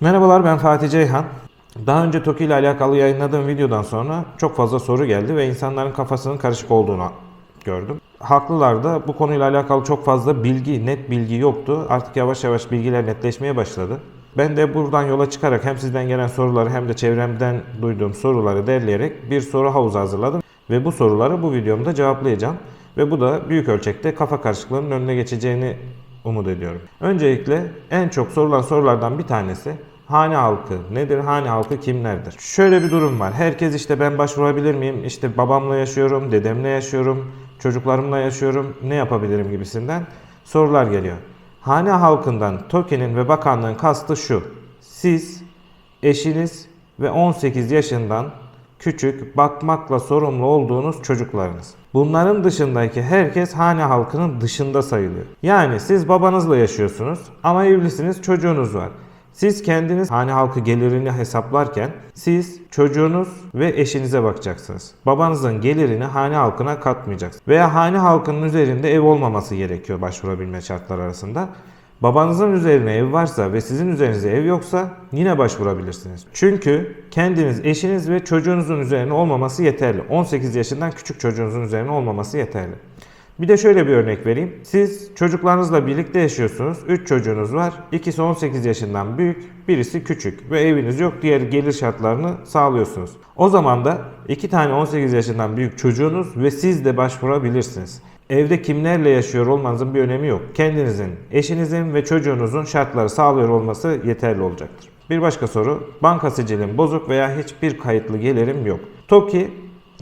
Merhabalar ben Fatih Ceyhan. Daha önce TOKİ ile alakalı yayınladığım videodan sonra çok fazla soru geldi ve insanların kafasının karışık olduğunu gördüm. Haklılar da bu konuyla alakalı çok fazla bilgi, net bilgi yoktu. Artık yavaş yavaş bilgiler netleşmeye başladı. Ben de buradan yola çıkarak hem sizden gelen soruları hem de çevremden duyduğum soruları derleyerek bir soru havuzu hazırladım. Ve bu soruları bu videomda cevaplayacağım. Ve bu da büyük ölçekte kafa karışıklığının önüne geçeceğini umut ediyorum. Öncelikle en çok sorulan sorulardan bir tanesi hane halkı nedir? Hane halkı kimlerdir? Şöyle bir durum var. Herkes işte ben başvurabilir miyim? İşte babamla yaşıyorum, dedemle yaşıyorum, çocuklarımla yaşıyorum. Ne yapabilirim gibisinden sorular geliyor. Hane halkından TOKİ'nin ve bakanlığın kastı şu. Siz, eşiniz ve 18 yaşından küçük bakmakla sorumlu olduğunuz çocuklarınız. Bunların dışındaki herkes hane halkının dışında sayılıyor. Yani siz babanızla yaşıyorsunuz ama evlisiniz çocuğunuz var. Siz kendiniz hane halkı gelirini hesaplarken siz çocuğunuz ve eşinize bakacaksınız. Babanızın gelirini hane halkına katmayacaksınız. Veya hane halkının üzerinde ev olmaması gerekiyor başvurabilme şartlar arasında. Babanızın üzerine ev varsa ve sizin üzerinize ev yoksa yine başvurabilirsiniz. Çünkü kendiniz, eşiniz ve çocuğunuzun üzerine olmaması yeterli. 18 yaşından küçük çocuğunuzun üzerine olmaması yeterli. Bir de şöyle bir örnek vereyim. Siz çocuklarınızla birlikte yaşıyorsunuz. 3 çocuğunuz var. İkisi 18 yaşından büyük, birisi küçük ve eviniz yok. Diğer gelir şartlarını sağlıyorsunuz. O zaman da iki tane 18 yaşından büyük çocuğunuz ve siz de başvurabilirsiniz. Evde kimlerle yaşıyor olmanızın bir önemi yok. Kendinizin, eşinizin ve çocuğunuzun şartları sağlıyor olması yeterli olacaktır. Bir başka soru. Banka sicilim bozuk veya hiçbir kayıtlı gelirim yok. TOKİ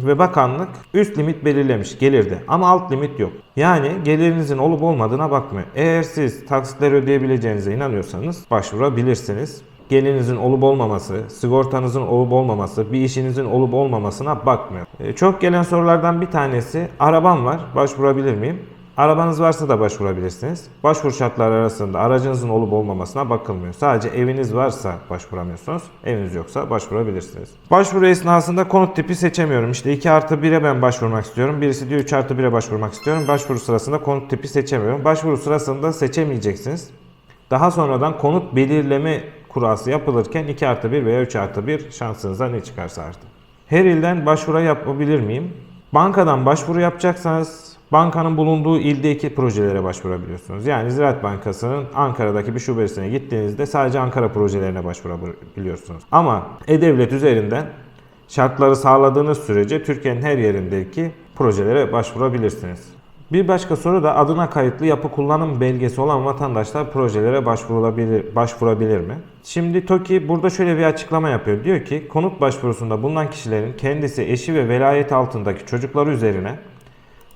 ve bakanlık üst limit belirlemiş gelirde ama alt limit yok. Yani gelirinizin olup olmadığına bakmıyor. Eğer siz taksitler ödeyebileceğinize inanıyorsanız başvurabilirsiniz. Gelirinizin olup olmaması, sigortanızın olup olmaması, bir işinizin olup olmamasına bakmıyor. Ee, Çok gelen sorulardan bir tanesi arabam var başvurabilir miyim? Arabanız varsa da başvurabilirsiniz. Başvuru şartları arasında aracınızın olup olmamasına bakılmıyor. Sadece eviniz varsa başvuramıyorsunuz. Eviniz yoksa başvurabilirsiniz. Başvuru esnasında konut tipi seçemiyorum. İşte 2 artı 1'e ben başvurmak istiyorum. Birisi diyor 3 artı 1'e başvurmak istiyorum. Başvuru sırasında konut tipi seçemiyorum. Başvuru sırasında seçemeyeceksiniz. Daha sonradan konut belirleme kurası yapılırken 2 artı 1 veya 3 artı 1 şansınıza ne çıkarsa artık. Her ilden başvuru yapabilir miyim? Bankadan başvuru yapacaksanız bankanın bulunduğu ildeki projelere başvurabiliyorsunuz. Yani Ziraat Bankası'nın Ankara'daki bir şubesine gittiğinizde sadece Ankara projelerine başvurabiliyorsunuz. Ama E-Devlet üzerinden şartları sağladığınız sürece Türkiye'nin her yerindeki projelere başvurabilirsiniz. Bir başka soru da adına kayıtlı yapı kullanım belgesi olan vatandaşlar projelere başvurulabilir, başvurabilir mi? Şimdi TOKİ burada şöyle bir açıklama yapıyor. Diyor ki konut başvurusunda bulunan kişilerin kendisi, eşi ve velayet altındaki çocukları üzerine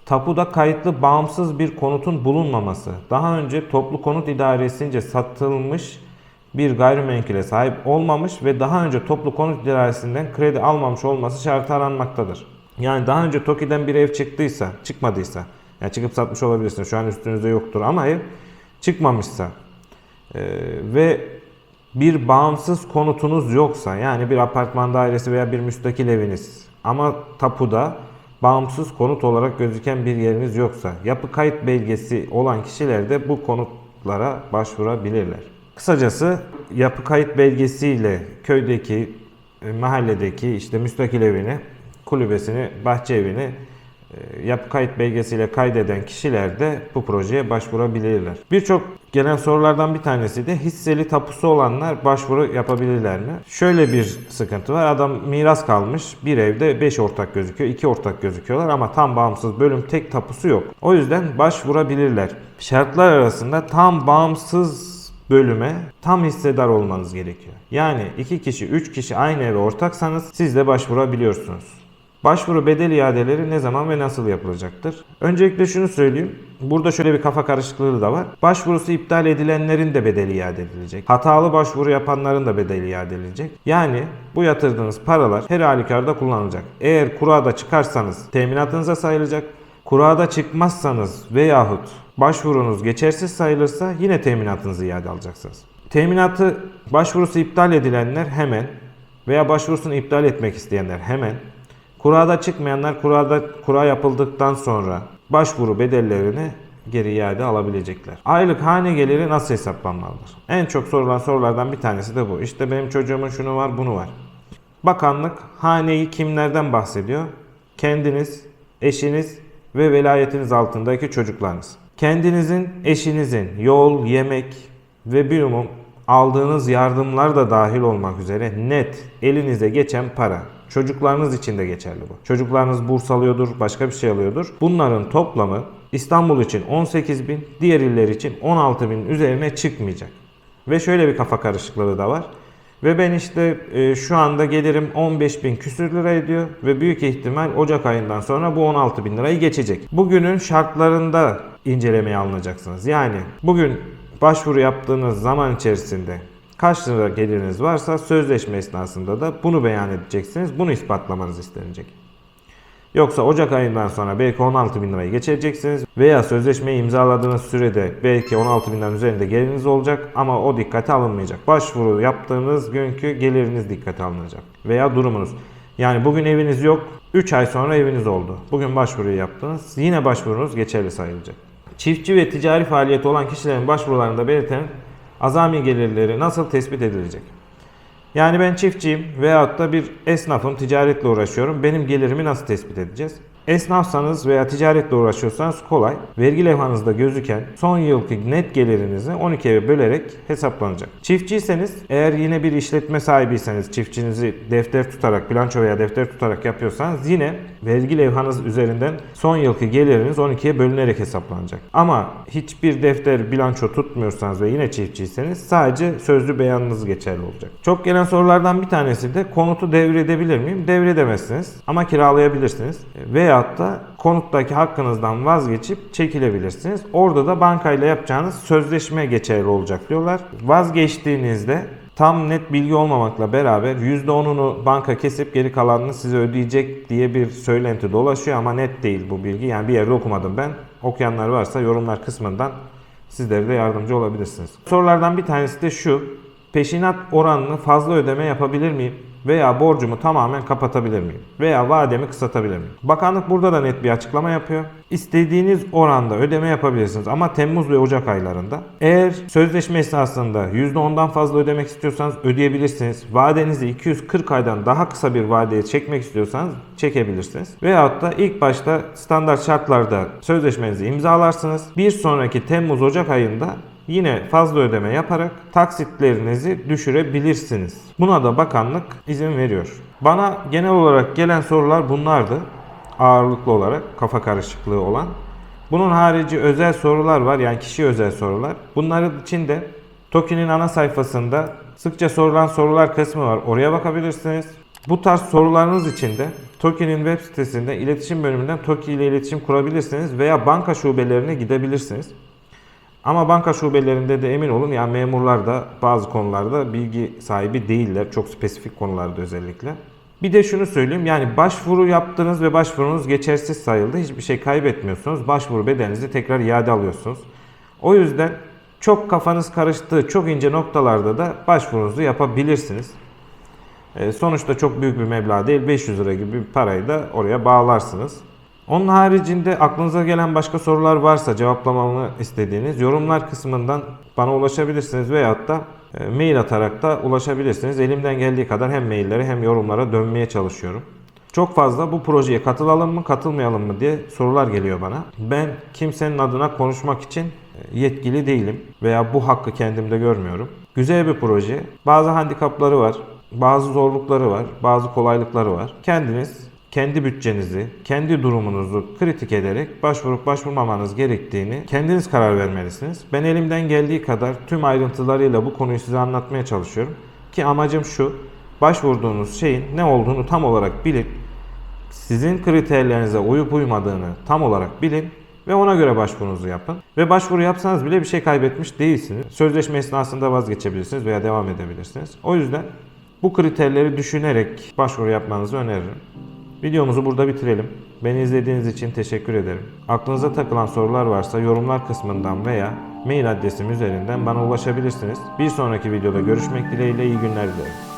tapuda kayıtlı bağımsız bir konutun bulunmaması, daha önce toplu konut idaresince satılmış bir gayrimenkule sahip olmamış ve daha önce toplu konut idaresinden kredi almamış olması şartı aranmaktadır. Yani daha önce TOKİ'den bir ev çıktıysa, çıkmadıysa, yani çıkıp satmış olabilirsiniz. Şu an üstünüzde yoktur ama ev çıkmamışsa e, ve bir bağımsız konutunuz yoksa yani bir apartman dairesi veya bir müstakil eviniz ama tapuda bağımsız konut olarak gözüken bir yeriniz yoksa yapı kayıt belgesi olan kişiler de bu konutlara başvurabilirler. Kısacası yapı kayıt belgesiyle köydeki, e, mahalledeki işte müstakil evini, kulübesini, bahçe evini yapı kayıt belgesiyle kaydeden kişiler de bu projeye başvurabilirler. Birçok gelen sorulardan bir tanesi de hisseli tapusu olanlar başvuru yapabilirler mi? Şöyle bir sıkıntı var. Adam miras kalmış. Bir evde 5 ortak gözüküyor, 2 ortak gözüküyorlar ama tam bağımsız bölüm tek tapusu yok. O yüzden başvurabilirler. Şartlar arasında tam bağımsız bölüme tam hissedar olmanız gerekiyor. Yani 2 kişi, 3 kişi aynı eve ortaksanız siz de başvurabiliyorsunuz. Başvuru bedel iadeleri ne zaman ve nasıl yapılacaktır? Öncelikle şunu söyleyeyim. Burada şöyle bir kafa karışıklığı da var. Başvurusu iptal edilenlerin de bedeli iade edilecek. Hatalı başvuru yapanların da bedeli iade edilecek. Yani bu yatırdığınız paralar her halükarda kullanılacak. Eğer kurada çıkarsanız teminatınıza sayılacak. Kurada çıkmazsanız veyahut başvurunuz geçersiz sayılırsa yine teminatınızı iade alacaksınız. Teminatı başvurusu iptal edilenler hemen veya başvurusunu iptal etmek isteyenler hemen Kurada çıkmayanlar kurada kura yapıldıktan sonra başvuru bedellerini geri iade alabilecekler. Aylık hane geliri nasıl hesaplanmalıdır? En çok sorulan sorulardan bir tanesi de bu. İşte benim çocuğumun şunu var bunu var. Bakanlık haneyi kimlerden bahsediyor? Kendiniz, eşiniz ve velayetiniz altındaki çocuklarınız. Kendinizin, eşinizin yol, yemek ve bir umum aldığınız yardımlar da dahil olmak üzere net elinize geçen para. Çocuklarınız için de geçerli bu. Çocuklarınız burs alıyordur, başka bir şey alıyordur. Bunların toplamı İstanbul için 18 bin, diğer iller için 16 bin üzerine çıkmayacak. Ve şöyle bir kafa karışıklığı da var. Ve ben işte e, şu anda gelirim 15 bin küsür lira ediyor ve büyük ihtimal Ocak ayından sonra bu 16 bin lirayı geçecek. Bugünün şartlarında incelemeye alınacaksınız. Yani bugün başvuru yaptığınız zaman içerisinde kaç lira geliriniz varsa sözleşme esnasında da bunu beyan edeceksiniz. Bunu ispatlamanız istenecek. Yoksa Ocak ayından sonra belki 16 bin lirayı geçireceksiniz veya sözleşmeyi imzaladığınız sürede belki 16 binden üzerinde geliriniz olacak ama o dikkate alınmayacak. Başvuru yaptığınız günkü geliriniz dikkate alınacak veya durumunuz. Yani bugün eviniz yok, 3 ay sonra eviniz oldu. Bugün başvuruyu yaptınız, yine başvurunuz geçerli sayılacak. Çiftçi ve ticari faaliyeti olan kişilerin başvurularında belirten azami gelirleri nasıl tespit edilecek? Yani ben çiftçiyim veyahut da bir esnafım, ticaretle uğraşıyorum. Benim gelirimi nasıl tespit edeceğiz? Esnafsanız veya ticaretle uğraşıyorsanız kolay. Vergi levhanızda gözüken son yılki net gelirinizi 12'ye bölerek hesaplanacak. Çiftçiyseniz eğer yine bir işletme sahibiyseniz çiftçinizi defter tutarak, bilanço veya defter tutarak yapıyorsanız yine vergi levhanız üzerinden son yılki geliriniz 12'ye bölünerek hesaplanacak. Ama hiçbir defter bilanço tutmuyorsanız ve yine çiftçiyseniz sadece sözlü beyanınız geçerli olacak. Çok gelen sorulardan bir tanesi de konutu devredebilir miyim? Devredemezsiniz ama kiralayabilirsiniz. Veyahut da konuttaki hakkınızdan vazgeçip çekilebilirsiniz. Orada da bankayla yapacağınız sözleşme geçerli olacak diyorlar. Vazgeçtiğinizde tam net bilgi olmamakla beraber %10'unu banka kesip geri kalanını size ödeyecek diye bir söylenti dolaşıyor ama net değil bu bilgi. Yani bir yerde okumadım ben. Okuyanlar varsa yorumlar kısmından sizlere de yardımcı olabilirsiniz. Sorulardan bir tanesi de şu. Peşinat oranını fazla ödeme yapabilir miyim? Veya borcumu tamamen kapatabilir miyim? Veya vademi kısaltabilir miyim? Bakanlık burada da net bir açıklama yapıyor. İstediğiniz oranda ödeme yapabilirsiniz ama Temmuz ve Ocak aylarında. Eğer sözleşme esnasında %10'dan fazla ödemek istiyorsanız ödeyebilirsiniz. Vadenizi 240 aydan daha kısa bir vadeye çekmek istiyorsanız çekebilirsiniz. Veyahut da ilk başta standart şartlarda sözleşmenizi imzalarsınız. Bir sonraki Temmuz-Ocak ayında yine fazla ödeme yaparak taksitlerinizi düşürebilirsiniz. Buna da bakanlık izin veriyor. Bana genel olarak gelen sorular bunlardı. Ağırlıklı olarak kafa karışıklığı olan. Bunun harici özel sorular var yani kişi özel sorular. Bunların içinde TOKİ'nin ana sayfasında sıkça sorulan sorular kısmı var. Oraya bakabilirsiniz. Bu tarz sorularınız için de TOKİ'nin web sitesinde iletişim bölümünden TOKİ ile iletişim kurabilirsiniz veya banka şubelerine gidebilirsiniz. Ama banka şubelerinde de emin olun yani memurlar da bazı konularda bilgi sahibi değiller. Çok spesifik konularda özellikle. Bir de şunu söyleyeyim yani başvuru yaptınız ve başvurunuz geçersiz sayıldı. Hiçbir şey kaybetmiyorsunuz. Başvuru bedelinizi tekrar iade alıyorsunuz. O yüzden çok kafanız karıştığı çok ince noktalarda da başvurunuzu yapabilirsiniz. E, sonuçta çok büyük bir meblağ değil 500 lira gibi bir parayı da oraya bağlarsınız. Onun haricinde aklınıza gelen başka sorular varsa cevaplamamı istediğiniz yorumlar kısmından bana ulaşabilirsiniz veyahut da e, mail atarak da ulaşabilirsiniz. Elimden geldiği kadar hem maillere hem yorumlara dönmeye çalışıyorum. Çok fazla bu projeye katılalım mı katılmayalım mı diye sorular geliyor bana. Ben kimsenin adına konuşmak için e, yetkili değilim veya bu hakkı kendimde görmüyorum. Güzel bir proje. Bazı handikapları var, bazı zorlukları var, bazı kolaylıkları var. Kendiniz kendi bütçenizi, kendi durumunuzu kritik ederek başvurup başvurmamanız gerektiğini kendiniz karar vermelisiniz. Ben elimden geldiği kadar tüm ayrıntılarıyla bu konuyu size anlatmaya çalışıyorum. Ki amacım şu, başvurduğunuz şeyin ne olduğunu tam olarak bilin, sizin kriterlerinize uyup uymadığını tam olarak bilin ve ona göre başvurunuzu yapın. Ve başvuru yapsanız bile bir şey kaybetmiş değilsiniz. Sözleşme esnasında vazgeçebilirsiniz veya devam edebilirsiniz. O yüzden bu kriterleri düşünerek başvuru yapmanızı öneririm. Videomuzu burada bitirelim. Beni izlediğiniz için teşekkür ederim. Aklınıza takılan sorular varsa yorumlar kısmından veya mail adresim üzerinden bana ulaşabilirsiniz. Bir sonraki videoda görüşmek dileğiyle iyi günler dilerim.